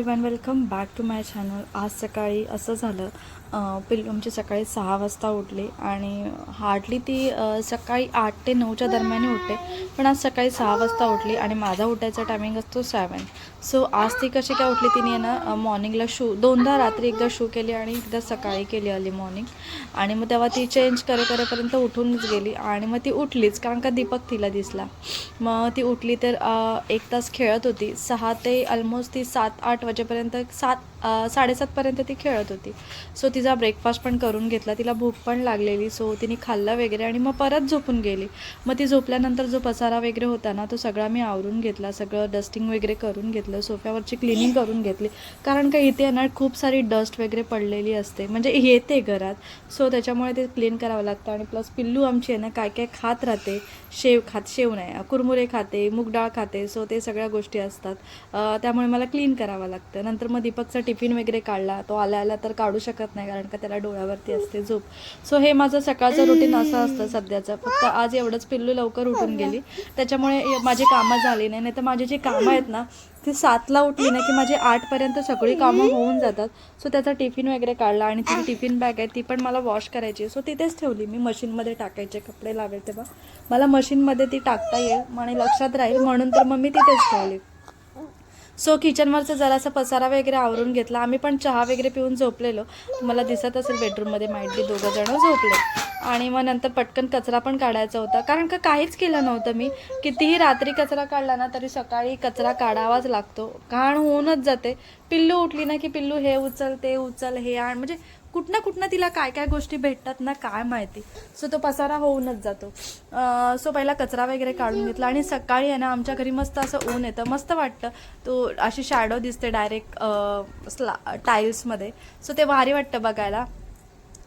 Everyone welcome back to my channel आज सकाळी असं झालं अं, पिल्लू आमची सकाळी सहा वाजता उठली आणि हार्डली ती सकाळी आठ ते नऊच्या दरम्यान उठते पण आज सकाळी सहा वाजता उठली आणि माझा उठायचा टायमिंग असतो सेवन सो आज ती कशी काय उठली तिने आहे ना मॉर्निंगला शू दोनदा रात्री एकदा शू केली आणि एकदा सकाळी केली आली मॉर्निंग आणि मग तेव्हा ती चेंज करे करेपर्यंत उठूनच गेली आणि मग ती उठलीच कारण का दीपक तिला दिसला. मग ती उठली तर एक तास खेळत होती. सहा ते ऑलमोस्ट ती सात आठ वाजेपर्यंत सात साडेसातपर्यंत ती खेळत होती. सो तिचा ब्रेकफास्ट पण करून घेतला. तिला भूक पण लागलेली. सो तिने खाल्लं वगैरे आणि मग परत झोपून गेली. मग ती झोपल्यानंतर जो पसारा वगैरे होता ना तो सगळा मी आवरून घेतला. सगळं डस्टिंग वगैरे करून घेतलं. सोफ्यावरची क्लिनिंग करून घेतली. कारण का इथे आहे ना खूप सारी डस्ट वगैरे पडलेली असते. म्हणजे येते घरात. सो त्याच्यामुळे ते क्लीन करावं लागतं. आणि प्लस पिल्लू आमची आहे ना काय काय खात राहते. शेव खात शेव नाही. कुरमुरे खाते मूग डाळ खाते. सो ते सगळ्या गोष्टी असतात. त्यामुळे मला क्लीन करावं लागतं. नंतर मग दीपकसाठी टिफिन वगैरे काढला तो आला आला तर काढू शकत नाही कारण का त्याला डोळ्यावरती असते झोप. सो हे माझं सकाळचं रुटीन असं असतं सध्याचं. फक्त आज एवढंच पिल्लू लवकर उठून गेली. त्याच्यामुळे माझी कामं झाली नाही. नाही तर माझी जी कामं आहेत ना ती सातला उठली ना की माझी आठपर्यंत सगळी कामं होऊन जातात. सो त्याचा टिफिन वगैरे काढला आणि ती टिफिन बॅग आहे ती पण मला वॉश करायची सो तिथेच ठेवली मी. मशीनमध्ये टाकायचे कपडे लावेल तेव्हा मला मशीनमध्ये ती टाकता येईल आणि लक्षात राहील. म्हणून तर मग मी तिथेच ठेवली. सो किचनवरचं जरासा पसारा वगैरे आवरून घेतला. आम्ही पण चहा वगैरे पिऊन झोपलेलो. मला दिसत असेल बेडरूममध्ये माहिती दोघं जण झोपले. आणि मग नंतर पटकन कचरा पण काढायचा होता. कारण का काहीच केलं नव्हतं मी. कितीही रात्री कचरा काढला ना तरी सकाळी कचरा काढावाच लागतो. घाण होऊनच जाते. पिल्लू उठली ना की पिल्लू हे उचल ते उचल हे आण. म्हणजे कुठनं कुठनं तिला काय काय गोष्टी भेटतात ना काय माहिती. सो तो पसारा होऊनच जातो. सो पहिला कचरा वगैरे काढून घेतला आणि सकाळी आहे ना आमच्या घरी मस्त असं ऊन येतं. मस्त वाटतं. तो अशी शॅडो दिसते डायरेक्ट स्ला टाईल्समध्ये सो ते भारी वाटतं बघायला.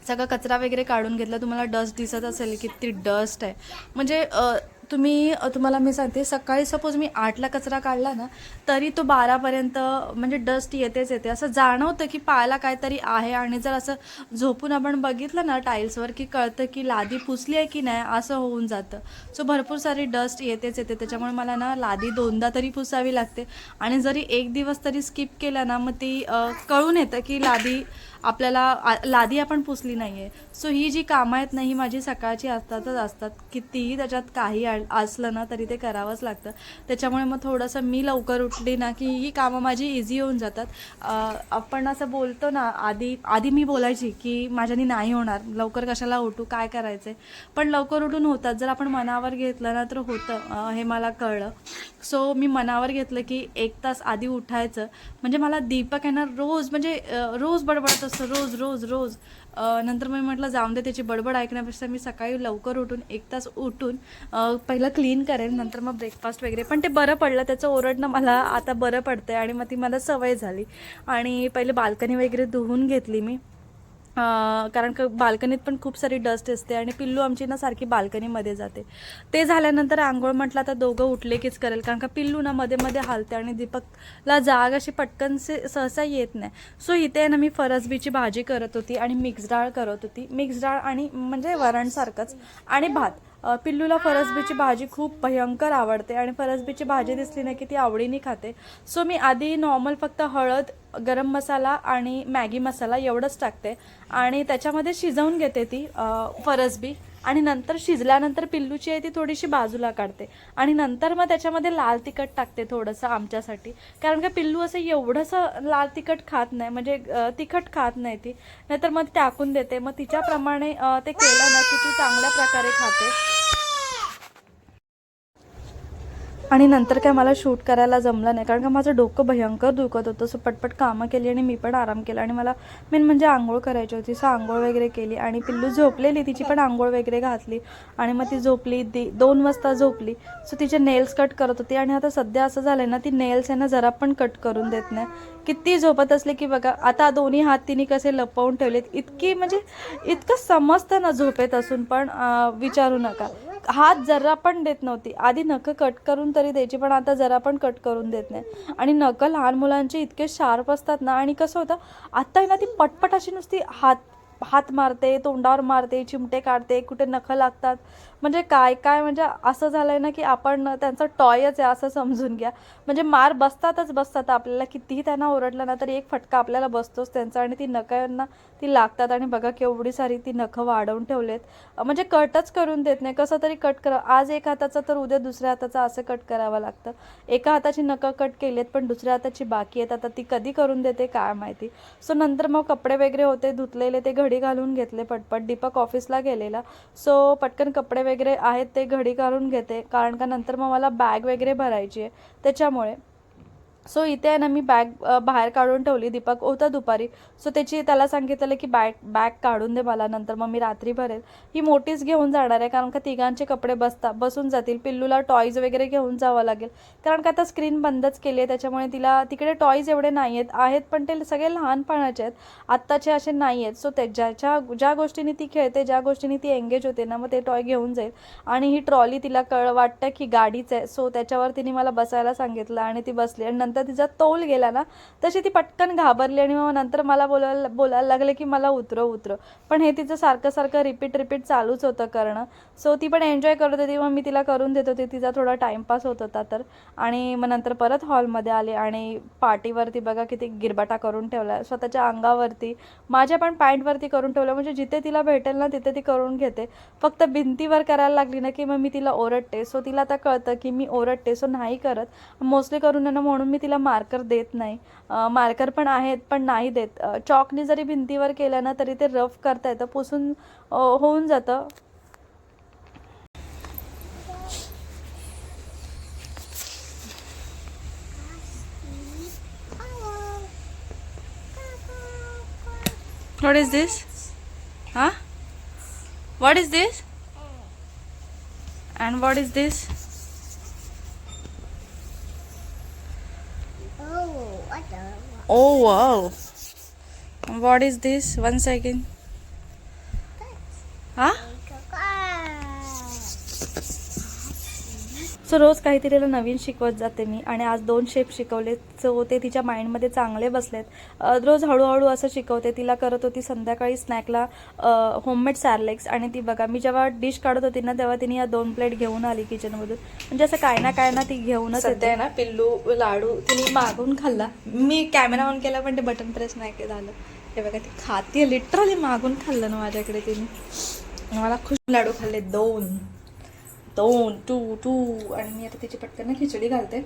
सगळं कचरा वगैरे काढून घेतला. तुम्हाला डस्ट दिसत असेल किती डस्ट आहे. म्हणजे तुम्ही तुम्हाला मी सांगते सकाळी सपोज मी आठला कचरा काढला ना तरी तो बारापर्यंत म्हणजे डस्ट येतेच येते. असं जाणवतं की पायाला काहीतरी आहे आणि जर असं झोपून आपण बघितलं ना टाईल्सवर की कळतं की लादी पुसली आहे की नाही असं होऊन जातं. सो भरपूर सारी डस्ट येतेच येते. त्याच्यामुळे मला ना लादी दोनदा तरी पुसावी लागते. आणि जरी एक दिवस तरी स्किप केला ना मग ती कळून येतं की लादी आपल्याला लादी आपण पुसली नाही आहे सो ही जी कामं आहेत ना ही माझी सकाळची असतातच असतात. कितीही त्याच्यात काही आ- असलं ना तरी ते करावंच लागतं. त्याच्यामुळे मग थोडंसं मी लवकर उठली ना की ही कामं माझी इझी होऊन जातात. आपण असं बोलतो ना आधी आधी मी बोलायची की माझ्यानी नाही होणार. लवकर कशाला उठू काय करायचं पण लवकर उठून होतात. जर आपण मनावर घेतलं ना तर होतं. हे मला कळलं. सो मी मनावर घेतलं की एक तास आधी उठायचं. म्हणजे मला दीपक आहे ना रोज म्हणजे रोज बडबडत असतं. रोज रोज रोज. नंतर मी म्हटलं जाऊन दे त्याची बडबड ऐकण्यापेक्षा मी सकाळी लवकर उठून एक तास उठून पहिलं क्लीन करेन नंतर मग ब्रेकफास्ट वगैरे. पण ते बरं पडलं त्याचं ओरडणं मला आता बरं पडतं आहे आणि मग ती मला सवय झाली. आणि पहिले बाल्कनी वगैरे धुवून घेतली मी. कारण का बाल्कनीत पण खूप सारी डस्ट असते आणि पिल्लू आमची ना सारखी बाल्कनीमध्ये जाते. ते झाल्यानंतर आंघोळ म्हटलं आता दोघं उठले कीच करेल कारण का पिल्लू ना मध्ये मध्ये हालते आणि दीपकला जाग अशी पटकन से सहसा येत नाही. सो इथे ना मी फरसबीची भाजी करत होती आणि मिक्स डाळ करत होती. मिक्स डाळ आणि म्हणजे वरणसारखंच आणि भात. पिल्लूला फरसबीची भाजी खूप भयंकर आवडते आणि फरसबीची भाजी दिसली ना की ती आवडीने खाते. सो मी आधी नॉर्मल फक्त हळद गरम मसाला आणि मॅगी मसाला एवढंच टाकते. आणि त्याच्यामध्ये शिजवून घेते ती फरसबी. आणि नंतर शिजल्यानंतर पिल्लूची आहे ती थोडीशी बाजूला काढते. आणि नंतर मग त्याच्यामध्ये लाल तिखट टाकते थोडंसं आमच्यासाठी. कारण का पिल्लू असं एवढंसं लाल तिखट खात नाही म्हणजे तिखट खात नाही ती. नाहीतर मग ती टाकून देते. मग तिच्याप्रमाणे ते केलं ना की ती चांगल्या प्रकारे खाते. आणि नंतर काय मला शूट करायला जमलं नाही. कारण का माझं डोकं भयंकर दुखत होतं. सो पटपट कामं केली आणि मी पण आराम केला. आणि मला मेन म्हणजे आंघोळ करायची होती. सो आंघोळ वगैरे केली. आणि पिल्लू झोपलेली. तिची पण आंघोळ वगैरे घातली. आणि मग ती झोपली. दी दोन वाजता झोपली. सो तिचे नेल्स कट करत होती. आणि आता सध्या असं झालं ना ती नेल्स आहे ना जरा पण कट करून देत नाही. किती झोपत असले की बघा आता दोन्ही हात तिने कसे लपवून ठेवलेत. इतकी म्हणजे इतकं समजतं ना झोपेत असून पण विचारू नका. हात जरा पण देत नव्हती. आधी नखं कट करून तरी द्यायची पण आता जरा पण कट करून देत नाही. आणि नखं लहान मुलांचे इतके शार्प असतात ना आणि कसं होतं आत्ता आहे ना ती पटपट अशी नुसती हात हात मारते तोंडावर मारते चिमटे काढते कुठे नखं लागतात. म्हणजे काय काय म्हणजे असं झालं आहे ना की आपण त्यांचं टॉयच आहे असं समजून घ्या. म्हणजे मार बसतातच बसतात आपल्याला कितीही त्यांना ओरडलं ना तरी एक फटका आपल्याला बसतोच त्यांचा आणि ती नखांना ती लागतात आणि बघा केवढी सारी ती नखं वाढवून ठेवलेत. म्हणजे कटच करून देत नाही कसं तरी कट करा. आज एक हाताचं तर उद्या दुसऱ्या हाताचं असं कट करावं लागतं. एका हाताची नखं कट केली आहेत पण दुसऱ्या हाताची बाकी आहेत. आता ती कधी करून देते काय माहिती. सो नंतर मग कपडे वगैरे होते धुतलेले ते घडी घालून घेतले पटपट. दीपक ऑफिसला गेलेला. सो पटकन कपडे वगैरे आहेत ते घडी घालून घेते. कारण का नंतर मग मला बॅग वगैरे भरायची आहे. त्याच्यामुळे सो इथे आहे ना मी बॅग बाहेर काढून ठेवली दीपक होता दुपारी. सो त्याची त्याला सांगितलेलं की बॅग बॅग काढून दे मला नंतर मग मी रात्री भरेल ही मोठीच घेऊन जाणार आहे कारण का तिघांचे कपडे बसता बसून जातील. पिल्लूला टॉईज वगैरे घेऊन जावं लागेल. कारण का आता स्क्रीन बंदच केली आहे त्याच्यामुळे तिला तिकडे टॉईज एवढे नाही आहेत आहेत पण ते सगळे लहानपणाचे आहेत. आत्ताचे असे नाही आहेत सो ते ज्याच्या ज्या गोष्टीने ती खेळते ज्या गोष्टीने ती एंगेज होते ना मग ते टॉय घेऊन जाईल. आणि ही ट्रॉली तिला कळ वाटतं की गाडीच आहे. सो त्याच्यावर तिने मला बसायला सांगितलं आणि ती बसली. आणि नंतर तिचा तोल गेला ना तशी ती पटकन घाबरली आणि मग नंतर मला बोलायला बोलायला लागले की मला उतरव उतरव. पण हे तिचं सारखं सारखं रिपीट रिपीट चालूच होतं करणं. सो ती पण एन्जॉय करत होती मग मी तिला करून देत होते. तिचा थोडा टाईमपास होत होता तर. आणि मग नंतर परत हॉलमध्ये आले आणि पार्टीवरती बघा किती गिरबाटा करून ठेवला. स्वतःच्या अंगावरती माझ्या पण पॅन्टवरती करून ठेवलं. म्हणजे जिथे तिला भेटेल ना तिथे ती करून घेते. फक्त भिंतीवर करायला लागली ना की मग मी तिला ओरडते. सो तिला आता कळतं की मी ओरडते. सो नाही करत. मोस्टली करून ना म्हणून मी तिला मार्कर देत नाही मार्कर पण आहेत पण नाही देत चॉकने जरी भिंतीवर केलं ना तरी ते रफ करता येतं पुसून होऊन जातं What is this? Huh? What is this? And what is this? Oh wow. What is this? One second. So रोज काहीतरी तिला नवीन शिकवत जाते मी. आणि आज दोन शेप शिकवले. सो ते तिच्या माइंडमध्ये चांगले बसलेत. रोज हळूहळू असं शिकवते. तिला करत होती संध्याकाळी स्नॅकला होममेड सॅरलेक्स आणि ती बघा मी जेव्हा डिश काढत होती ना तेव्हा तिने या दोन प्लेट घेऊन आली किचनमधून म्हणजे असं काय ना काय ना ती घेऊनच येते. ना पिल्लू लाडू तिने मागून खाल्ला. मी कॅमेरा ऑन केला पण ते बटन प्रेस नाही झालं. हे बघा ती खाते लिटरली मागून खाल्लं ना माझ्याकडे तिने. मला खुश लाडू खाल्ले दोन. दोन टू टू आणि मी आता तिची पटकन खिचडी घालते.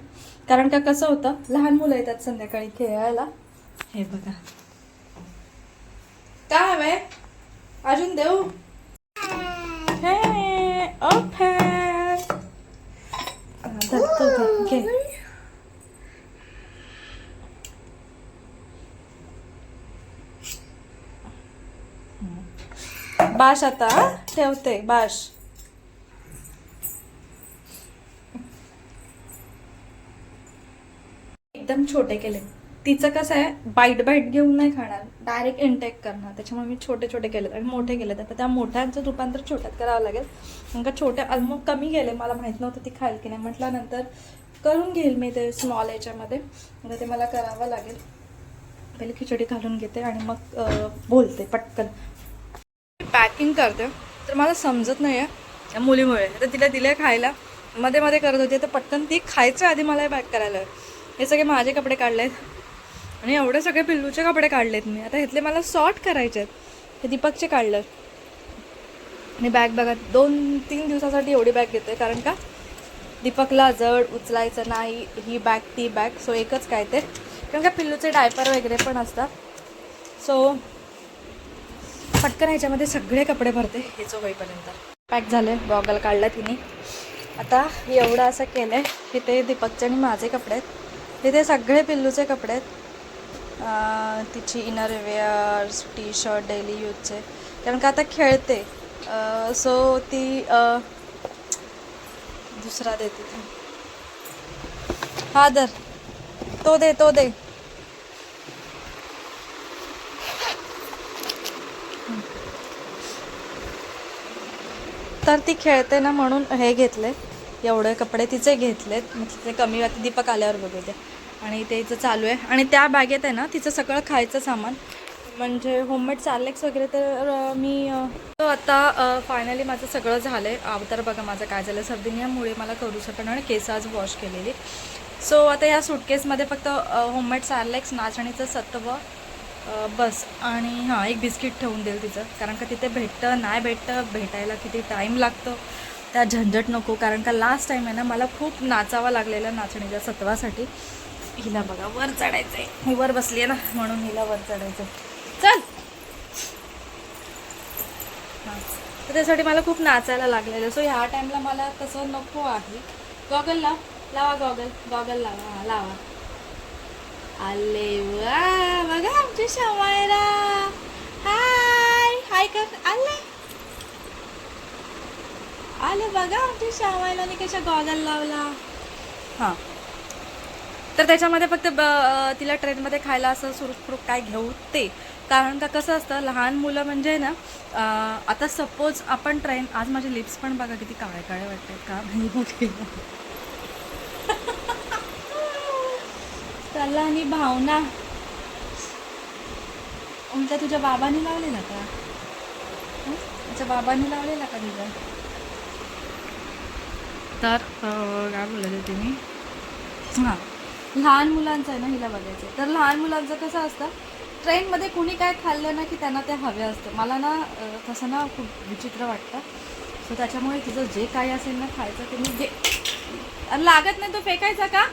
कारण का कसं होतं लहान मुलं येतात संध्याकाळी खेळायला. हे बघा. काय हवंय अजून देऊ? घे, बाश आता ठेवते बाश. एकदम छोटे केले. तिचं कसं आहे बाईट बाईट घेऊन नाही खाणार. डायरेक्ट इनटेक करणार. त्याच्यामुळे मी छोटे छोटे केलेत आणि मोठे केलेत. आता त्या मोठ्यांचं रूपांतर छोट्यात करावं लागेल. कारण का छोट्या मग कमी गेले. मला माहीत नव्हतं ती खाईल की नाही. म्हटल्यानंतर करून घेईल मी ते स्मॉल याच्यामध्ये. ते मला करावं लागेल. पहिले खिचडी घालून घेते आणि मग बोलते पटकन. पॅकिंग करते. तर मला समजत नाही आहे मुलीमुळे. तर तिला दिले खायला. मध्ये मध्ये करत होती. तर पटकन ती खायचं आधी मला पॅक करायला हे सगळे माझे कपडे काढले आहेत आणि एवढे सगळे पिल्लूचे कपडे काढलेत मी. आता इथले मला सॉर्ट करायचे आहेत. हे दीपकचे काढलं. आणि बॅग बघा दोन तीन दिवसासाठी एवढी बॅग घेते कारण का? दीपकला जड उचलायचं नाही. ही बॅग ती बॅग. सो एकच काय ते? कारण का पिल्लूचे डायपर वगैरे पण असतात. सो पटकन ह्याच्यामध्ये सगळे कपडे भरते. हेच होईपर्यंत. पॅक झाले. गॉगल काढला तिने. आता एवढं असं केलं आहे ते दीपकचे आणि माझे कपडे आहेत. तिथे सगळे पिल्लूचे कपडे आहेत. तिची inner wears T shirt daily यूजचे कारण का आता खेळते. सो ती दुसरा देते ती. हा दर तो दे तो दे. तर ती खेळते ना म्हणून हे घेतले. एवढे कपडे तिचे घेतलेत. मग ते कमी आता दीपक आल्यावर बघू दे आणि ते हिचं चालू आहे. आणि त्या बॅगेत आहे ना तिचं सगळं खायचं सामान. म्हणजे होममेड सॅलेक्स वगैरे तर मी तो आता फायनली माझं सगळं झालं आहे अवतार बघा माझं काय झालं. सर्दिनियामुळे मला करू शकणार आणि केस आज वॉश केलेली. सो आता या सुटकेसमध्ये फक्त होममेड सॅलेक्स नाचणीचं सत्व बस. आणि हां एक बिस्किट ठेवून देईल तिचं. कारण का तिथे भेटतं नाही भेटतं भेटायला किती टाईम लागतो. त्या झंझट नको कारण का लास्ट टाईम आहे ना मला खूप नाचावा लागलेला नाचणीच्या सत्वासाठी हिला बघा वर चढायचं आहे मी वर बसली आहे ना म्हणून हिला वर चढायचं चल! तर त्यासाठी मला खूप नाचायला लागलेलं. सो ह्या टाईमला मला तसं नको आहे. गॉगल लाव. लावा गॉगल गॉगल लावा. लावा. आले वा. बघा आमची शमायला हाय हाय कर आले. आले बघा आमची शमायराने कशा गॉगल लावला. हां. तर त्याच्यामध्ये फक्त ब तिला ट्रेनमध्ये खायला असं सुरुक काय घेऊ ते. कारण का कसं असतं लहान मुलं म्हणजे ना आता सपोज आपण ट्रेन आज माझे लिप्स पण बघा किती काळे काळे वाटते का माहिती त्याला आणि भावना. उलटा तुझ्या बाबांनी लावलेला का? तुझ्या बाबांनी लावलेला का तुझ्या तर काय बोलत होते मी हां. लहान मुलांचं आहे ना हिला बघायचं आहे. तर लहान मुलांचं कसं असतं ट्रेनमध्ये कुणी काय खाल्लं ना की त्यांना ते हवे असतं. मला ना तसं ना खूप विचित्र वाटतं. सो त्याच्यामुळे तिचं जे काही असेल ना खायचं ते मी घे लागत नाही तो फेकायचा का?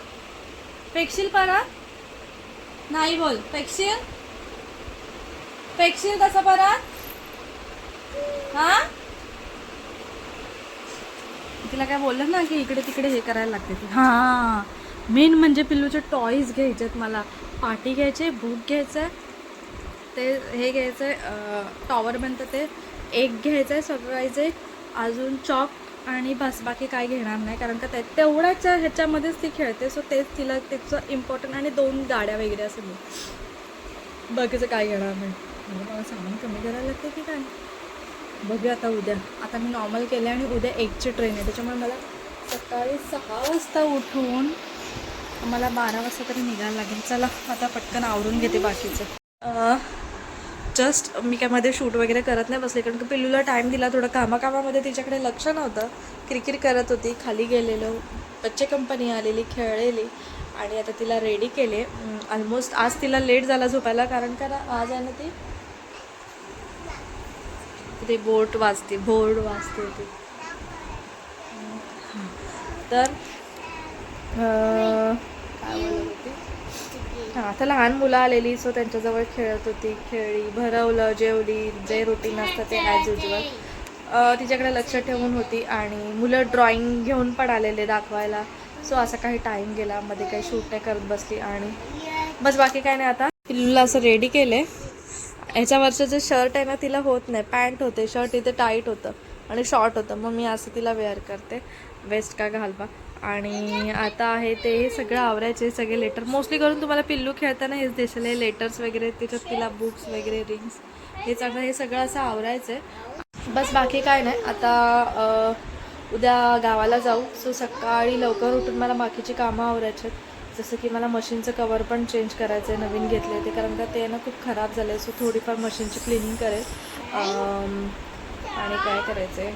फेकशील परत? नाही बोल. फेकशील फेकशील कसं परत? हां? तिला काय बोललं ना की इकडे तिकडे हे करायला लागते ती. हां. मेन म्हणजे पिल्लूचे टॉईज घ्यायचेत मला. पाटी घ्यायचे बुक घ्यायचं आहे ते हे घ्यायचं आहे टॉवर बनतं ते एक घ्यायचं आहे सगळायचे अजून चॉक आणि बस बाकी काय घेणार नाही. कारण का त्या तेवढ्याच ह्याच्यामध्येच ती खेळते सो तेच तिला त्याचं इम्पॉर्टंट आणि दोन गाड्या वगैरे असं बाकीचं काय घेणार नाही. मला सामान कमी करायला लागते की काय? बघूया आता उद्या. आता मी नॉर्मल केले आणि उद्या एकची ट्रेन आहे. त्याच्यामुळे मला सकाळी सहा वाजता उठून मला बारा वाजता तरी निघायला लागेल. चला आता पटकन आवरून घेते बाकीचं. जस्ट मी काय मध्ये शूट वगैरे करत नाही बसले कारण की पिल्लूला टाईम दिला थोडं कामाकामामध्ये तिच्याकडे लक्ष नव्हतं. क्रिकेट करत होती खाली गेलेलो बच्चे कंपनी आलेली खेळलेली आणि आता तिला रेडी केले. ऑलमोस्ट आज तिला लेट झाला झोपायला कारण का आज आहे ना ती ते बोट वाजते बोर्ड वाजते ती. तर? काय होती हां आता लहान मुलं आलेली सो त्यांच्याजवळ खेळत होती खेळली भरवलं जेवली जे रुटीन असतं ते ॲज युजल तिच्याकडे लक्ष ठेवून होती आणि मुलं ड्रॉइंग घेऊन पण आलेले दाखवायला. सो असा काही टाईम गेला मध्ये काही शूट नाही करत बसली आणि बस बाकी काय नाही आता. पिल्लूला असं रेडी केलं आहे ह्याच्यावरचं जे शर्ट आहे ना तिला होत नाही. पॅन्ट होते शर्ट इथे टाईट होतं आणि शॉर्ट होतं. मग मी असं तिला वेअर करते. वेस्ट का घालवा. आणि आता आहे ते सगळं आवरायचे सगळे लेटर मोस्टली करून तुम्हाला पिल्लू खेळताना हेच दिसेल. हे लेटर्स वगैरे त्याच्यात तिला बुक्स वगैरे रिंग्स हे सगळं हे सगळं असं आवरायचं आहे बस बाकी काय नाही. आता उद्या गावाला जाऊ. सो सकाळी लवकर उठून मला बाकीची कामं आवरायची आहेत. जसं की मला मशीनचं कवर पण चेंज करायचं आहे नवीन घेतले ते कारण का ते ना खूप खराब झालं आहे सो थोडीफार मशीनची क्लिनिंग करेल. आणि काय करायचं आहे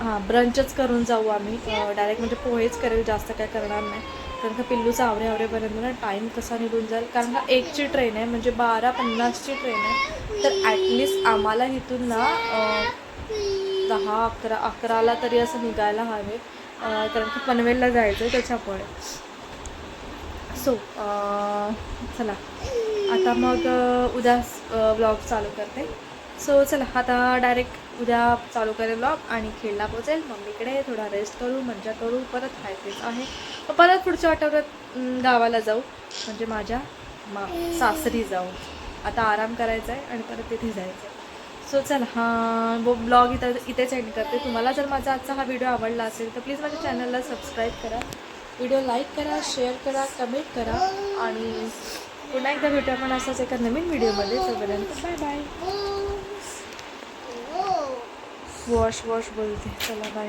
हां ब्रंचच करून जाऊ आम्ही. डायरेक्ट म्हणजे पोहेच करेल जास्त काय करणार नाही. कारण का पिल्लूचा आवरे आवरेपर्यंत ना टाईम कसा निघून जाईल? कारण का एकची ट्रेन आहे म्हणजे बारा पन्नासची ट्रेन आहे. तर ॲटलिस्ट आम्हाला इथून ना दहा अकरा अकराला तरी असं निघायला हवे. कारण की पनवेलला जायचं आहे त्याच्यामुळे. सो uh, चला. आता मग uh, उद्या uh, व्लॉग चालू करते. सो चला आता डायरेक्ट उद्या चालू करेल व्लॉग आणि खेळला पोचेल मम्मीकडे थोडा रेस्ट करू मज्जा करू. परत खायचेच आहे. मग परत पुढच्या आठवड्यात mm, गावाला जाऊ. म्हणजे माझ्या मा सासरी जाऊ. आता आराम करायचा आहे आणि परत तिथे जायचं आहे सो चला हां बो ब्लॉग इथं इथेच एंड करते. तुम्हाला जर माझा आजचा हा व्हिडिओ आवडला असेल तर प्लीज माझ्या चॅनलला सबस्क्राईब करा. व्हिडिओ लाईक करा शेअर करा कमेंट करा आणि पुन्हा एकदा भेटू आपण असाच एका नवीन व्हिडिओमध्ये. तोपर्यंत बाय बाय. वॉश वॉश बोलते. चला बाय.